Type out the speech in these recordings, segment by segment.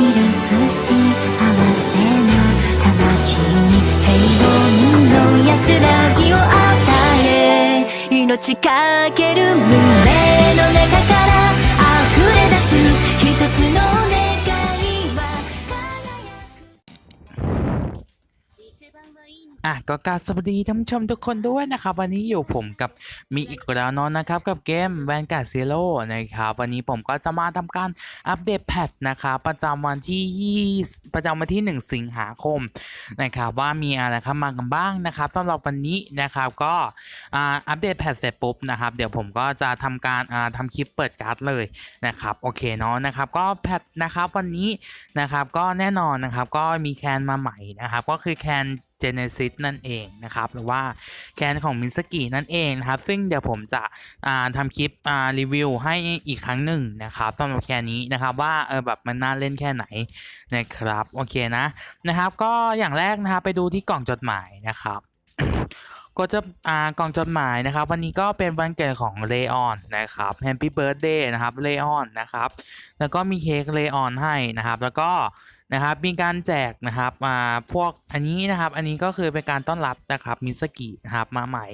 いる不幸せな魂に平凡の安らぎを与え命かける胸の中から อะก็กราบสวัสดีท่านผู้ชมทุกคนด้วยนะครับ วันนี้อยู่ผมกับมีอีกแล้วเนอนนะครับ กับเกม Vanguard Zero นะครับ วันนี้ผมก็จะมาทำการอัปเดตแพทนะครับประจำวันที่20ประจำวันที่ 1 สิงหาคมนะครับ ว่ามีอะไรเข้ามากันบ้างนะครับสำหรับวันนี้นะครับก็อ่าอัปเดตแพทเสร็จปุ๊บนะครับ เดี๋ยวผมก็จะทำการอ่าทำคลิปเปิดการ์ดเลยนะครับโอเคเนาะนะครับ ก็แพทนะครับวันนี้นะครับก็แน่นอนนะครับก็มีแคนมาใหม่นะครับ ก็คือแคน จเนซิสนั่นเองนะครับ หรือว่าแคนของมินสกินั่นเองนะครับ ซึ่งเดี๋ยวผมจะอ่าทำคลิปรีวิวให้อีกครั้งหนึ่งนะครับสำหรับแคนนี้นะครับว่าเออแบบมันน่าเล่นแค่ไหนนะครับ โอเคนะนะครับ ก็อย่างแรกนะครับไปดูที่กล่องจดหมายนะครับ ก็จะอ่ากล่องจดหมายนะครับ วันนี้ก็เป็นวันเกิดของเลออนนะครับ Happy Birthday นะครับเลออนนะครับ แล้วก็มีเค้กเลออนให้นะครับ แล้วก็นะครับมีการแจกนะครับมาพวกอันนี้นะครับ อันนี้ก็คือเป็นการต้อนรับนะครับมิสกินะครับมาใหม่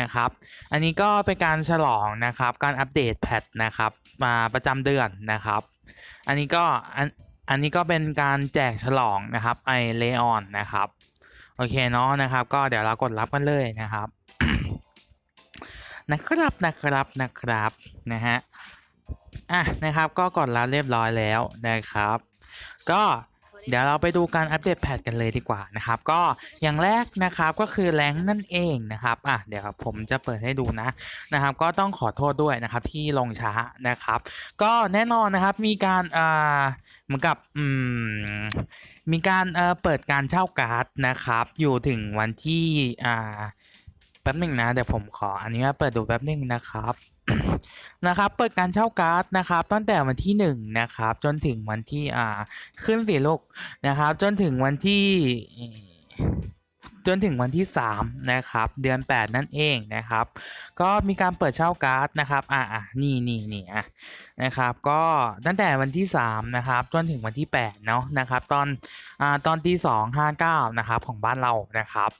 นะครับ อันนี้ก็เป็นการฉลองนะครับ การอัปเดตแพทนะครับมาประจำเดือนนะครับ อันนี้ก็อันอันนี้ก็เป็นการแจกฉลองนะครับไอเลออนนะครับ โอเคเนาะนะครับ ก็เดี๋ยวเรากดรับกันเลยนะครับ นะครับนะครับนะครับนะฮะอะนะครับก็กดรับเรียบร้อยแล้วนะครับ ก็เดี๋ยวเราไปดูการอัปเดตแพทกันเลยดีกว่านะครับ ก็อย่างแรกนะครับก็คือแรงนั่นเองนะครับอะเดี๋ยวผมจะเปิดให้ดูนะนะครับ ก็ต้องขอโทษด้วยนะครับที่ลงช้านะครับ ก็แน่นอนนะครับมีการอ่าเหมือนกับอืม มีการเอ่อเปิดการเช่าการ์ดนะครับ อยู่ถึงวันที่อ่าแป๊บหนึ่งนะเดี๋ยวผมขออันนี้เปิดดูแป๊บหนึ่งนะครับนะครับเปิดการเช่าการ์ดนะครับตั้งแต่วันที่หนึ่งนะครับจนถึงวันที่อ่าขึ้นสิลูกนะครับจนถึงวันที่จนถึงวันที่3นะครับเดือน 8 นั่นเองนะครับ ก็มีการเปิดเช่าการ์ดนะครับอ่าอะนี่นี่นี่อะ นะครับก็ตั้งแต่วันที่ 3 นะครับจนถึงวันที่ 8 เนาะนะครับตอนอ่าตอนตีสองห้าเก้านะครับของบ้านเรานะครับ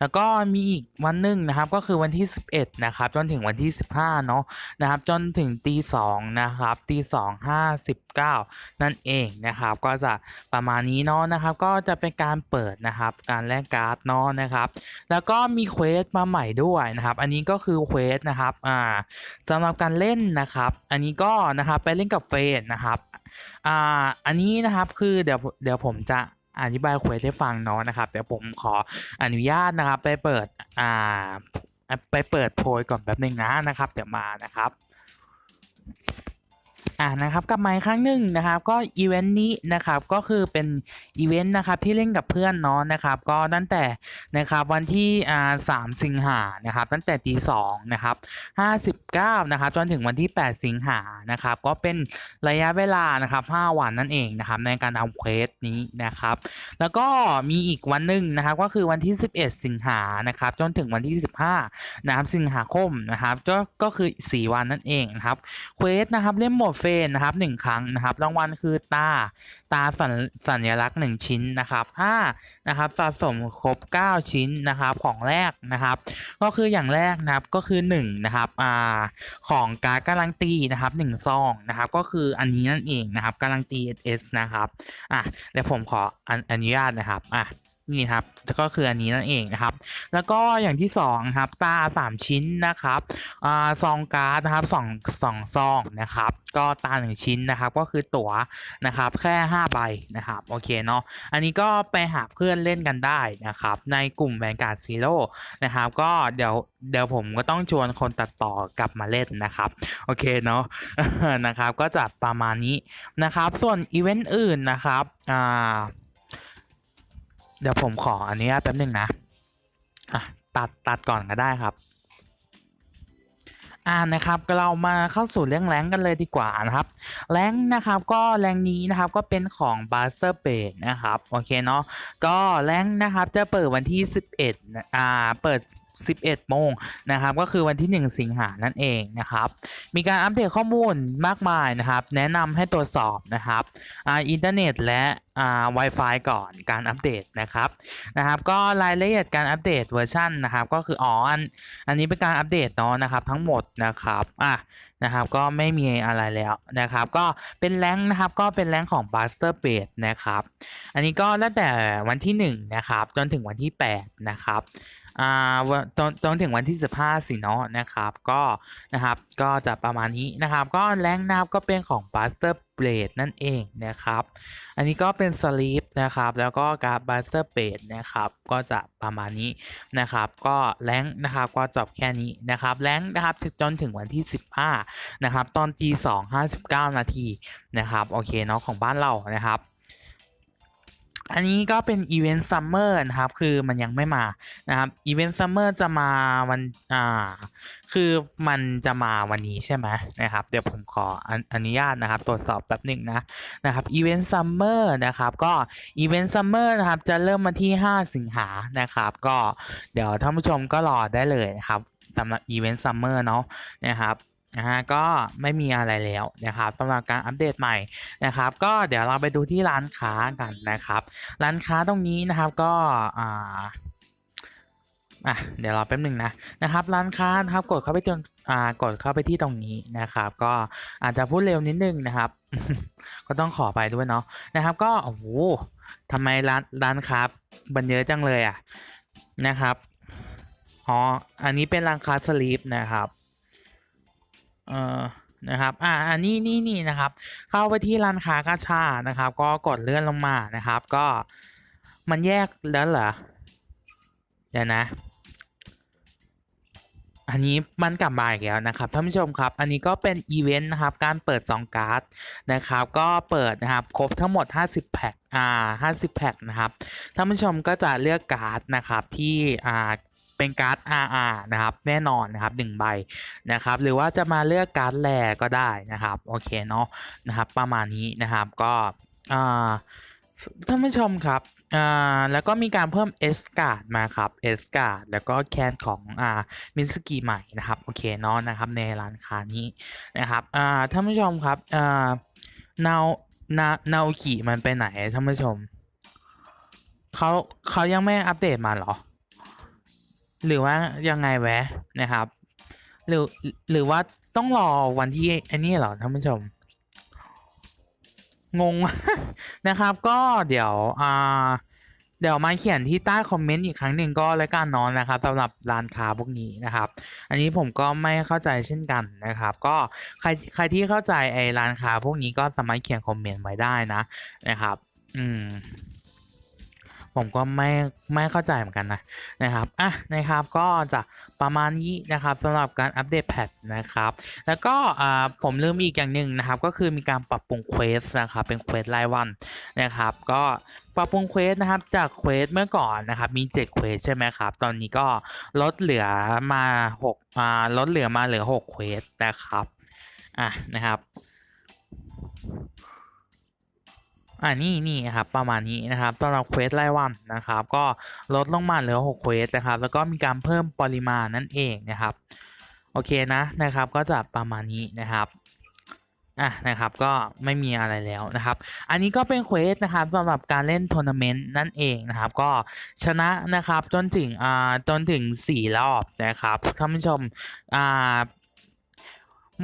แล้วก็มีอีกวันหนึ่งนะครับก็คือวันที่ 11 นะครับจนถึงวันที่ 15 เนาะนะครับจนถึงตีสองนะครับตีสองห้าสิบเก้านั่นเองนะครับ ก็จะประมาณนี้เนาะนะครับ ก็จะเป็นการเปิดนะครับการแลกการ์ดเนาะนะครับ แล้วก็มีเควสมาใหม่ด้วยนะครับ อันนี้ก็คือเควสนะครับอ่าสำหรับการเล่นนะครับ อันนี้ก็นะครับไปเล่นกับเฟรนนะครับอ่าอันนี้นะครับคือเดี๋ยวเดี๋ยวผมจะอธิบายเควสให้ฟังเนาะนะครับเดี๋ยวผมขออนุญาตนะครับ ไปเปิดอ่าไปเปิดโพยก่อนแบบหนึ่งนะนะครับ เดี๋ยวมานะครับ อ่านะครับกลับมาอีกครั้งหนึ่งนะครับก็อีเวนต์นี้นะครับก็คือเป็นอีเวนต์นะครับที่เล่นกับเพื่อนเนาะนะครับก็ตั้งแต่นะครับวันที่อ่าสามสิงหานะครับตั้งแต่ตีสองนะครับห้าสิบเก้านะครับจนถึงวันที่แปดสิงหานะครับก็เป็นระยะเวลานะครับห้าวันนั่นเองนะครับในการทำเควสนี้นะครับแล้วก็มีอีกวันหนึ่งนะครับก็คือวันที่11สิงหานะครับจนถึงวันที่15นะครับสิงหาคมนะครับก็ก็คือ4วันนั่นเองนะครับเควสนะครับเล่นหมดเฟรนนะครับ1ครั้งนะครับ รางวัลคือตาตาสัญสัญลักษณ์1ชิ้นนะครับถ้านะครับสะสมครบ9ชิ้นนะครับของแรกนะครับ ก็คืออย่างแรกนะครับก็คือ1นะครับอ่าของการดการันตีนะครับ1ซองนะครับก็คืออันนี้นั่นเองนะครับการันตี SS นะครับอะเดี๋ยวผมขออนุญาตนะครับอะ นี่ครับก็คืออันนี้นั่นเองนะครับ แล้วก็อย่างที่สองครับตาสามชิ้นนะครับอซองการ์ดนะครับสองสองซองนะครับ ก็ตาหนึ่งชิ้นนะครับ ก็คือตั๋วนะครับ แค่ห้าใบนะครับ โอเคเนาะอันนี้ก็ไปหาเพื่อนเล่นกันได้นะครับ ในกลุ่มแวนการ์ดซีโร่นะครับ ก็เดี๋ยวเดี๋ยวผมก็ต้องชวนคนตัดต่อกลับมาเล่นนะครับ โอเคเนาะนะครับ ก็จะประมาณนี้นะครับ ส่วนอีเวนต์อื่นนะครับอ่า เดี๋ยวผมขออันนี้แป๊บหนึ่งนะอะตัดตัดก่อนก็ได้ครับ อ่านะครับเรามาเข้าสู่เรื่องแรงกันเลยดีกว่านะครับแรงนะครับก็แรงนี้นะครับก็เป็นของบาสเตอร์เบดนะครับโอเคเนาะก็แรงนะครับจะเปิดวันที่ 11นะอ่าเปิด 11 โมงนะครับก็คือวันที่ 1 สิงหานั่นเองนะครับมีการอัปเดตข้อมูลมากมายนะครับ แนะนำให้ตรวจสอบนะครับอ,อินเทอร์เน็ตและอ่า Wi-Fi ก่อนการอัปเดตนะครับนะครับ ก็รายละเอียดการอัปเดตเวอร์ชันนะครับ ก็คืออ๋ออันอันนี้เป็นการอัปเดตเนาะนะครับ ทั้งหมดนะครับอะนะครับก็ไม่มีอะไรแล้วนะครับ ก็เป็นแรงนะครับก็เป็นแรงของ Buster b a s e นะครับ อันนี้ก็ตั้งแต่วันที่1นะครับจนถึงวันที่8นะครับ อ่าวันจนจนถึงวันที่15สิเนาะนะครับ ก็นะครับก็จะประมาณนี้นะครับ ก็แรงนับก็เป็นของ Buster Blade นั่นเองนะครับ อันนี้ก็เป็น Sleep นะครับ แล้วก็การ์ด Buster Blade นะครับ ก็จะประมาณนี้นะครับ ก็แรงนะครับก็จบแค่นี้นะครับแรงนะครับจนถึงวันที่ 15 นะครับ ตอนตี2 59นาทีนะครับ โอเคเนาะของบ้านเรานะครับ อันนี้ก็เป็นอีเวนต์ซัมเมอร์นะครับ คือมันยังไม่มานะครับอีเวนต์ซัมเมอร์จะมาวันอ่าคือมันจะมาวันนี้ใช่ไหมนะครับ เดี๋ยวผมขอออนุญาตนะครับ ตรวจสอบแป๊บหนึ่งนะนะครับอีเวนต์ซัมเมอร์นะครับ ก็อีเวนต์ซัมเมอร์นะครับ จะเริ่มวันที่ 5 สิงหานะครับ ก็เดี๋ยวท่านผู้ชมก็รอได้เลยนะครับสำหรับอีเวนต์ซัมเมอร์เนาะนะครับ นะฮะก็ไม่มีอะไรแล้วนะครับสำหรับการอัปเดตใหม่นะครับ ก็เดี๋ยวเราไปดูที่ร้านค้ากันนะครับ ร้านค้าตรงนี้นะครับก็อ่าอะเดี๋ยวรอแป๊บหนึ่งนะนะครับ ร้านค้านะครับกดเข้าไปตรงอ่ากดเข้าไปที่ตรงนี้นะครับ ก็อาจจะพูดเร็วนิดนึงนะครับ ก็ต้องขอไปด้วยเนาะนะครับ ก็โอ้โหทำไมร้านร้านค้าบันเยอะจังเลยอะนะครับอ๋ออันนี้เป็นร้านค้าสลีปนะครับ เอ่อนะครับ อ่า อันนี้นี่นี่นะครับ เข้าไปที่ร้านค้ากาชา นะครับ ก็กดเลื่อนลงมานะครับ ก็มันแยกแล้วเหรอ เดี๋ยวนะ อันนี้มันกลับมาอีกแล้วนะครับท่านผู้ชมครับ อันนี้ก็เป็นอีเวนต์นะครับ การเปิดซองการ์ดนะครับ ก็เปิดนะครับ ครบทั้งหมด 50 แพ็ค อ่า 50 แพ็คนะครับ ท่านผู้ชมก็จะเลือกการ์ดนะครับที่ อ่า เป็นการ์ด RR นะครับ แน่นอนนะครับหนึ่งใบนะครับ หรือว่าจะมาเลือกการ์ดแรก็ได้นะครับ โอเคเนาะนะครับ ประมาณนี้นะครับก็ท่านผู้ชมครับอ่าแล้วก็มีการเพิ่ม S card มาครับ S card แล้วก็แคนของอ่ามินสกีใหม่นะครับ โอเคเนาะนะครับในร้านค้านี้นะครับอ่าท่านผู้ชมครับอ่านานานาโอกิมันไปไหนท่านผู้ชมเขาเขายังไม่อัปเดตมาหรอ หรือว่ายังไงแวะนะครับ หรือหรือว่าต้องรอวันที่ไอันนี้เหรอท่านผู้ชม งงนะครับ ก็เดี๋ยวอ่าเดี๋ยวมาเขียนที่ใต้คอมเมนต์อีกครั้งหนึ่งก็แล้วกันนอนนะครับสำหรับร้านค้าพวกนี้นะครับ อันนี้ผมก็ไม่เข้าใจเช่นกันนะครับ ก็ใครใครที่เข้าใจไอ้ร้านค้าพวกนี้ก็สามารถเขียนคอมเมนต์ไว้ได้นะนะครับ อืม ผมก็ไม่ไม่เข้าใจเหมือนกันนะนะครับอะนะครับก็จะประมาณนี้นะครับสำหรับการอัปเดตแพทนะครับ แล้วก็อ่าผมลืมอีกอย่างหนึ่งนะครับก็คือมีการปรับปรุงเควสนะครับเป็นเควสรายวันนะครับ ก็ปรับปรุงเควสนะครับจากเควสเมื่อก่อนนะครับมี7เควสใช่ไหมครับ ตอนนี้ก็ลดเหลือมา6อ่าลดเหลือมาเหลือ6เควสนะครับอะนะครับ อ่านี่นี่ครับประมาณนี้นะครับสำหรับเควสรายวันนะครับ ก็ลดลงมาเหลือ6เควสนะครับ แล้วก็มีการเพิ่มปริมาณนั่นเองนะครับ โอเคนะนะครับ ก็จะประมาณนี้นะครับอะนะครับก็ไม่มีอะไรแล้วนะครับ อันนี้ก็เป็นเควสนะครับสำหรับการเล่นทัวร์นาเมนต์นั่นเองนะครับ ก็ชนะนะครับจนถึงอ่าจนถึงสี่รอบนะครับท่านผู้ชมอ่า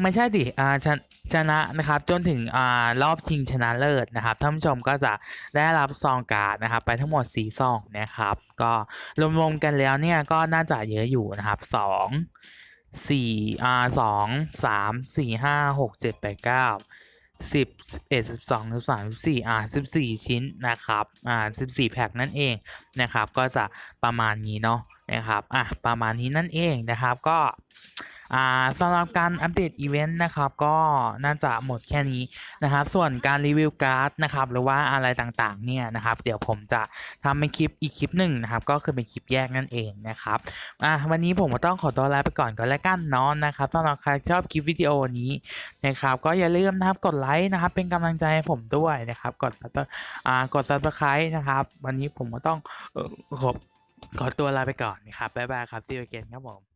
ไม่ใช่ดิอ่าชนะชนะนะครับจนถึงอ่ารอบชิงชนะเลิศนะครับท่านผู้ชมก็จะได้รับซองการ์ดนะครับ ไปทั้งหมดสี่ซองนะครับ ก็รวมๆกันแล้วเนี่ยก็น่าจะเยอะอยู่นะครับสองสี่อ่าสองสามสี่ห้าหกเจ็ดแปดเก้าสิบสิบเอ็ดสิบสองสิบสามสิบสี่อ่าสิบสี่ชิ้นนะครับอ่าสิบสี่แพ็คนั่นเองนะครับ ก็จะประมาณนี้เนาะนะครับอะประมาณนี้นั่นเองนะครับก็ อ่าสำหรับการอัปเดตอีเวนต์นะครับก็น่าจะหมดแค่นี้นะครับส่วนการรีวิวการ์ดนะครับหรือว่าอะไรต่างๆเนี่ยนะครับเดี๋ยวผมจะทำเป็นคลิปอีกคลิปหนึ่งนะครับก็คือเป็นคลิปแยกนั่นเองนะครับอะวันนี้ผมก็ต้องขอตัวลาไปก่อนก็แล้วกันเนาะนะครับสำหรับใครชอบคลิปวิดีโอนี้นะครับก็อย่าลืมนะครับกดไลค์นะครับเป็นกำลังใจให้ผมด้วยนะครับกดอ่ากด subscribe นะครับวันนี้ผมก็ต้องขอบขอตัวลาไปก่อนนะครับบ๊ายบายครับ see you again ครับผม